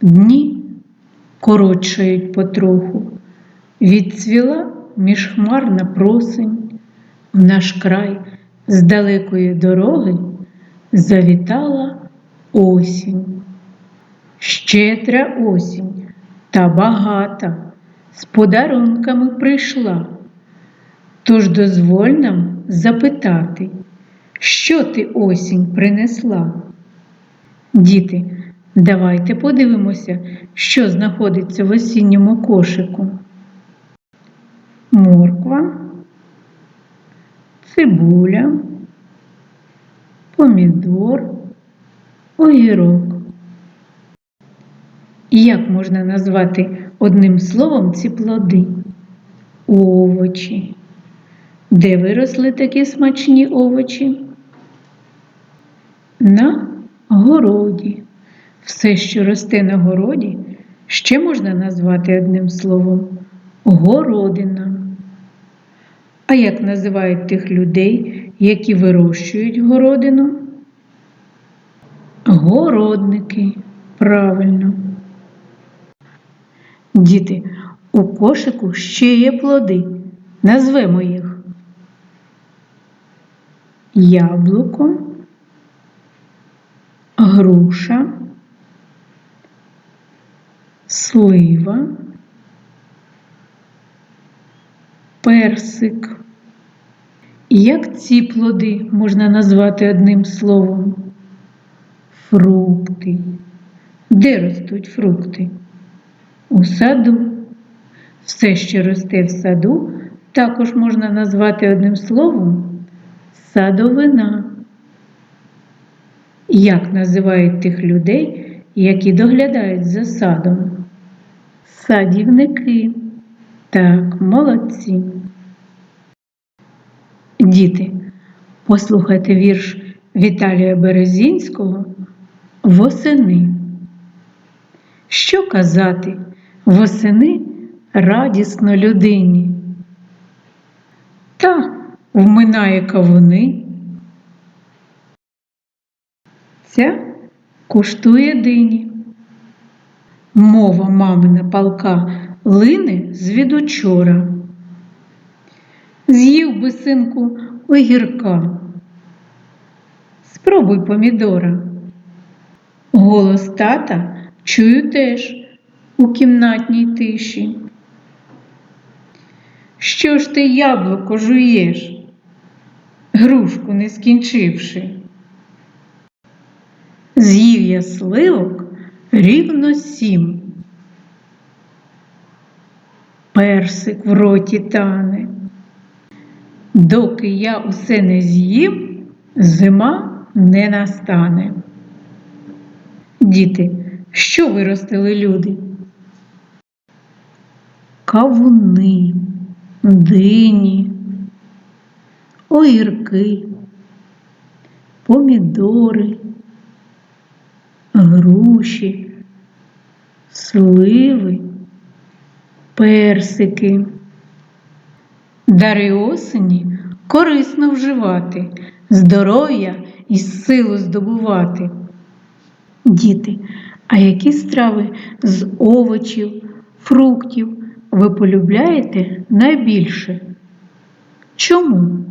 Дні коротшають потроху, відцвіла міжхмарна просень, в наш край з далекої дороги завітала осінь. Щедря осінь та багата, з подарунками прийшла. Тож дозволь нам запитати, що ти осінь принесла? Діти, давайте подивимося, що знаходиться в осінньому кошику. Морква, цибуля, помідор, огірок. Як можна назвати одним словом ці плоди? Овочі. Де виросли такі смачні овочі? На городі. Все, що росте на городі, ще можна назвати одним словом городина. А як називають тих людей, які вирощують городину? Городники. Правильно. Діти, у кошику ще є плоди. Назвемо їх. Яблуко, груша, слива, персик. Як ці плоди можна назвати одним словом? Фрукти. Де ростуть фрукти? У саду. Все, що росте в саду, також можна назвати одним словом садовина. Як називають тих людей, які доглядають за садом? Садівники. Так, молодці. Діти, послухайте вірш Віталія Березінського Восени. Що казати восени радісно людині? Та вминає кавуни. Ця куштує дині. Мова мамина палка лине звідучора. З'їв би синку огірка. Спробуй помідора. Голос тата чую теж у кімнатній тиші. Що ж ти яблуко жуєш, грушку не скінчивши? З'їв я сливок рівно сім. Персик в роті тане. Доки я усе не з'їм, зима не настане. Діти, що виростили люди? Кавуни, дині, огірки, помідори, груші, сливи, персики. Дари осені корисно вживати, здоров'я і силу здобувати. Діти, а які страви з овочів, фруктів ви полюбляєте найбільше? Чому?